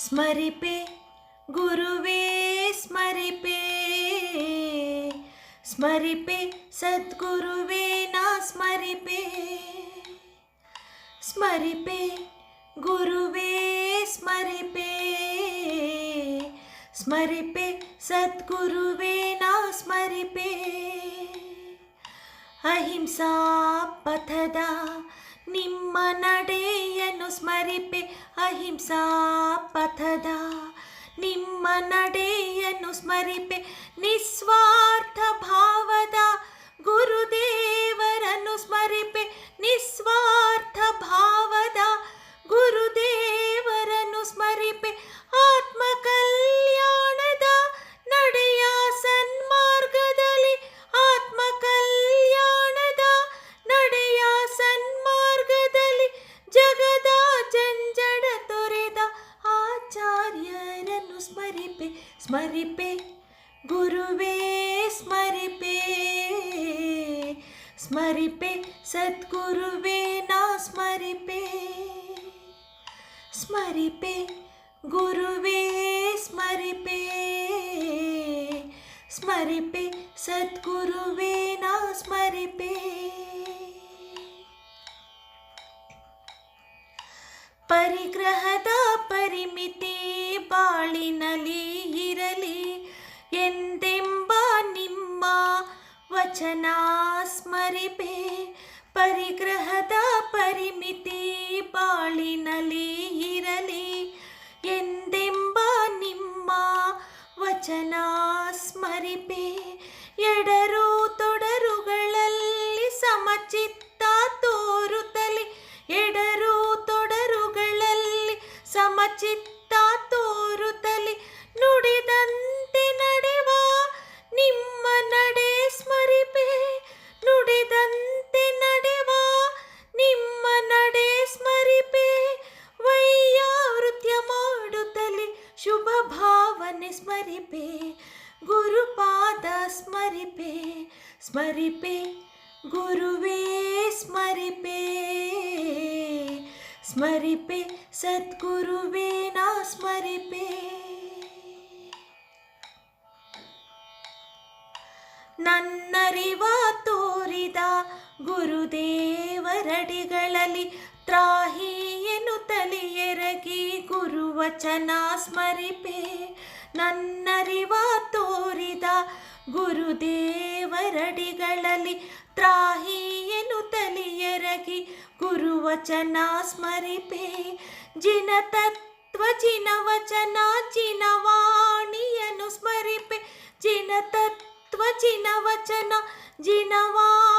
ಸ್ಮರಿಪೆ ಗುರುವೇ ಸ್ಮರಿಪೆ ಸ್ಮರಿಪೆ ಸದ್ಗುರುವೇ ನಾ ಸ್ಮರಿಪೆ ಸ್ಮರಿಪೆ ಗುರುವೇ ಸ್ಮರಿಪೆ ಸ್ಮರಿಪೆ ಸದ್ಗುರುವೇ ನಾ ಸ್ಮರಿಪೆ ಅಹಿಂಸಾ ಪಥದ ನಿಮ್ಮ ನಡೆಯನ್ನು ಸ್ಮರಿಪೆ ಅಹಿಂಸಾ ಪಥದ. ನಿಮ್ಮ ನಡೆಯನ್ನು ಸ್ಮರಿಪೆ ನಿಸ್ವಾರ್ಥ స్మరిపే స్మరిపే గురువే స్మరిపే. స్మరిపే సద్గురువే నా స్మరిపే. స్మరిపే గురువే స్మరిపే. స్మరిపే సద్గురువే నా స్మరిపే. పరిగ్రహత పరి ಬಾಳಿನಲಿ ಇರಲಿ, ಎಂದೆಂಬ ನಿಮ್ಮ ವಚನ ಸ್ಮರಿಪೆ. ಪರಿಗ್ರಹದ ಪರಿಮಿತಿ ಬಾಳಿನಲಿ ಇರಲಿ, ಎಂದೆಂಬ ನಿಮ್ಮ ವಚನ ಸ್ಮರಿಪೆ. ಎಡರು ತೊಡರುಗಳಲ್ಲಿ ಸಮಚಿತ್ತ ತೋರುತ್ತಲಿ, ಎಡರು ತೊಡರುಗಳಲ್ಲಿ ಸಮಚಿತ್ತ ಭಾವನೆ ಸ್ಮರಿಪೆ, ಗುರುಪಾದ ಸ್ಮರಿಪೆ ಸ್ಮರಿಪೆ, ಗುರುವೇ ಸ್ಮರಿಪೆ ಸ್ಮರಿಪೆ, ಸದ್ಗುರುವೇ ನಾ ಸ್ಮರಿಪೆ. ನನ್ನರಿವ ತೋರಿದ ಗುರುದೇವರಡಿಗಳಲ್ಲಿ ತ್ರಾಹಿ ಎನ್ನು ಎರಗಿ ಗುರುವಚನ ಸ್ಮರಿಪೆ ನನ್ನರಿವ ತೋರಿದ ಗುರುದೇವರಡಿಗಳಲ್ಲಿ ತ್ರಾಹಿ ಎನ್ನುತ್ತಲಿ ಎರಗಿ ಗುರುವಚನ ಸ್ಮರಿಪೆ ಜಿನ ತತ್ವ ಜಿನ ವಚನ ಜಿನವಾಣಿಯನ್ನು ಸ್ಮರಿಪೆ ಜಿನ ತತ್ವ ಜಿನ ವಚನ ಜಿನವಾಣಿಯನ್ನು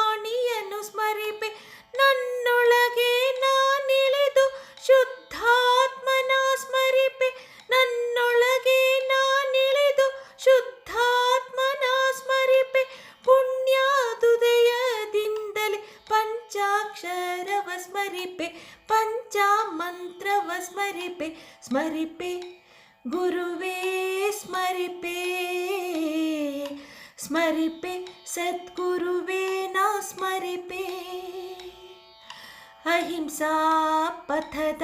ಪಂಚಾಕ್ಷರವ ಸ್ಮರಿಪೆ ಪಂಚಾಮಂತ್ರವ ಸ್ಮರಿಪೆ ಸ್ಮರಿಪೆ ಗುರುವೇ ಸ್ಮರಿಪೆ ಸ್ಮರಿಪೆ ಸದ್ಗುರುವೇ ನಾ ಸ್ಮರಿಪೆ ಅಹಿಂಸಾ ಪಥದ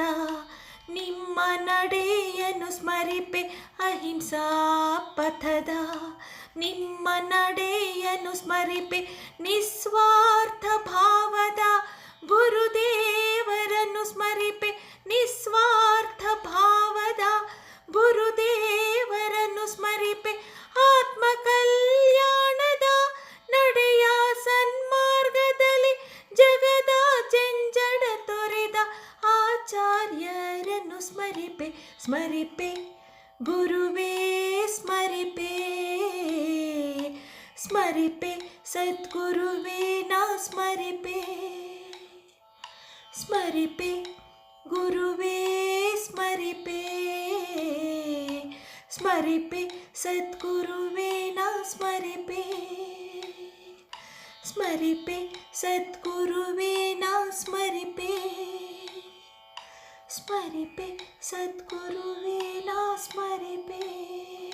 ನಿಮ್ಮ ನಡೆಯನ್ನು ಸ್ಮರಿಪೆ ಅಹಿಂಸಾ ಪಥದ ನಿಮ್ಮ ನಡೆಯನ್ನು ಸ್ಮರಿಪೆ ನಿಸ್ವಾರ್ಥ ಭಾವದ ಗುರುದೇವರನ್ನು ಸ್ಮರಿಪೆ ನಿಸ್ವಾರ್ಥ ಭಾವದ ಗುರುದೇವರನ್ನು ಸ್ಮರಿಪೆ. ಆತ್ಮ ಕಲ್ಯಾಣದ ನಡೆಯ ಸನ್ಮಾರ್ಗದಲ್ಲಿ ಜಗದ ಜಂಜಡ ತೊರೆದ ಆಚಾರ್ಯರನ್ನು ಸ್ಮರಿಪೆ ಸ್ಮರಿಪೆ. ಗುರುವೇ, ಸ್ಮರಿಪೇ, ಸ್ಮರಿಪೆ. ಸದ್ಗುರುವೇ, ನಾ ಸ್ಮರಿಪೆ ಸ್ಮರಿಪೆ. गुरुवे स्मरिपे स्मरिपे सद्गुरुवे न स्मरिपे स्मरिपे सद्गुरुवे न स्मरिपे स्मरिपे सद्गुरुवे न स्मरिपे।